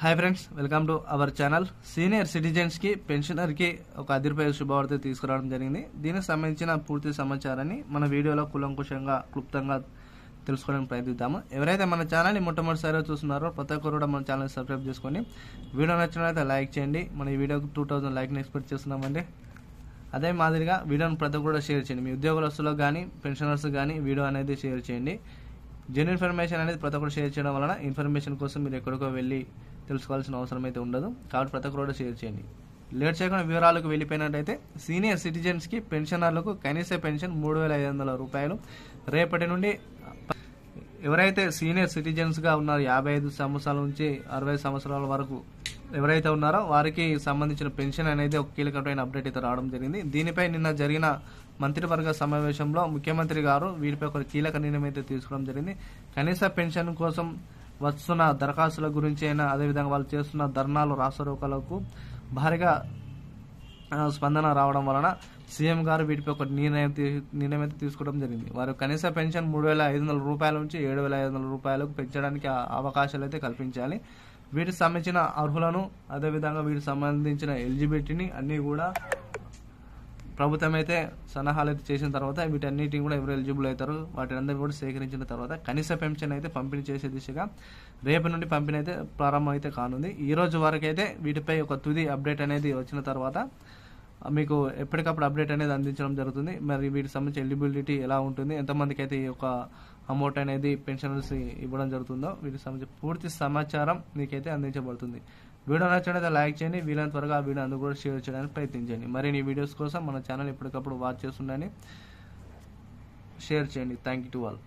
Hi friends welcome to our channel senior సిటిజన్స్కి పెన్షనర్కి ఒక అదిరిపోయే శుభవార్త తీసుకురావడం జరిగింది. దీనికి సంబంధించిన పూర్తి సమాచారాన్ని మన వీడియోలో కులంకుశంగా క్లుప్తంగా తెలుసుకోవడానికి ప్రయత్నిద్దాము. ఎవరైతే మన ఛానల్ని మొట్టమొదటిసారిగా చూస్తున్నారో ప్రతి ఒక్కరు కూడా మన ఛానల్ని సబ్స్క్రైబ్ చేసుకొని వీడియో నచ్చినట్లయితే లైక్ చేయండి. మన ఈ వీడియోకి టూ థౌసండ్ లైక్ని ఎక్స్పెక్ట్ చేస్తున్నామండి. అదే మాదిరిగా వీడియోని ప్రతి ఒక్కరు కూడా షేర్ చేయండి. మీ ఉద్యోగస్తులకు కానీ పెన్షనర్స్ కానీ వీడియో అనేది షేర్ చేయండి. జెన్యున్ ఇన్ఫర్మేషన్ అనేది ప్రతి ఒక్కరు షేర్ చేయడం వలన ఇన్ఫర్మేషన్ కోసం మీరు ఎక్కడికో వెళ్ళి తెలుసుకోవాల్సిన అవసరం అయితే ఉండదు. కాబట్టి ప్రతి ఒక్కరు కూడా షేర్ చేయండి. లేట్ చేయకుండా వివరాలకు వెళ్ళిపోయినట్టయితే సీనియర్ సిటిజన్స్కి పెన్షనర్లకు కనీస పెన్షన్ మూడు వేల ఐదు వందల రూపాయలు. రేపటి నుండి ఎవరైతే సీనియర్ సిటిజన్స్గా ఉన్నారో యాభై ఐదు సంవత్సరాల నుంచి అరవై సంవత్సరాల వరకు ఎవరైతే ఉన్నారో వారికి సంబంధించిన పెన్షన్ అనేది ఒక కీలకమైన అప్డేట్ అయితే రావడం జరిగింది. దీనిపై నిన్న జరిగిన మంత్రివర్గ సమావేశంలో ముఖ్యమంత్రి గారు వీటిపై ఒక కీలక నిర్ణయం అయితే తీసుకోవడం జరిగింది. కనీస పెన్షన్ కోసం వస్తున్న దరఖాస్తుల గురించి అయినా అదేవిధంగా వాళ్ళు చేస్తున్న ధర్నాలు రాష్ట్రోకలకు భారీగా స్పందన రావడం వలన సీఎం గారు వీటిపై ఒక నిర్ణయం నిర్ణయం అయితే తీసుకోవడం జరిగింది. వారు కనీస పెన్షన్ మూడు వేల ఐదు వందల రూపాయల నుంచి ఏడు వేల ఐదు వందల రూపాయలకు పెంచడానికి అవకాశాలు అయితే కల్పించాలి. వీటికి సంబంధించిన అర్హులను అదేవిధంగా వీటికి సంబంధించిన ఎలిజిబిలిటీని అన్నీ కూడా ప్రభుత్వం అయితే సలహాలు అయితే చేసిన తర్వాత వీటన్నిటిని కూడా ఎవరు ఎలిజిబుల్ అవుతారు వాటిని కూడా సేకరించిన తర్వాత కనీస పెన్షన్ అయితే పంపిణీ చేసే దిశగా రేపు నుండి పంపిణీ అయితే ప్రారంభం అయితే కానుంది. ఈ రోజు వరకు అయితే వీటిపై ఒక తుది అప్డేట్ అనేది వచ్చిన తర్వాత మీకు ఎప్పటికప్పుడు అప్డేట్ అనేది అందించడం జరుగుతుంది. మరి వీటికి సంబంధించి ఎలిజిబిలిటీ ఎలా ఉంటుంది ఎంతమందికి అయితే ఈ యొక్క అమౌంట్ అనేది పెన్షనర్స్ ఇవ్వడం జరుగుతుందో వీటికి సంబంధించి పూర్తి సమాచారం మీకైతే అందించబడుతుంది. వీడియో నచ్చినట్లయితే లైక్ చేయండి. వీలైనంత త్వరగా ఆ వీడియో అందరూ కూడా షేర్ చేయడానికి ప్రయత్నించండి. మరిన్ని వీడియోస్ కోసం మన ఛానల్ ఎప్పటికప్పుడు వాచ్ చేస్తుండని షేర్ చేయండి. Thank you to all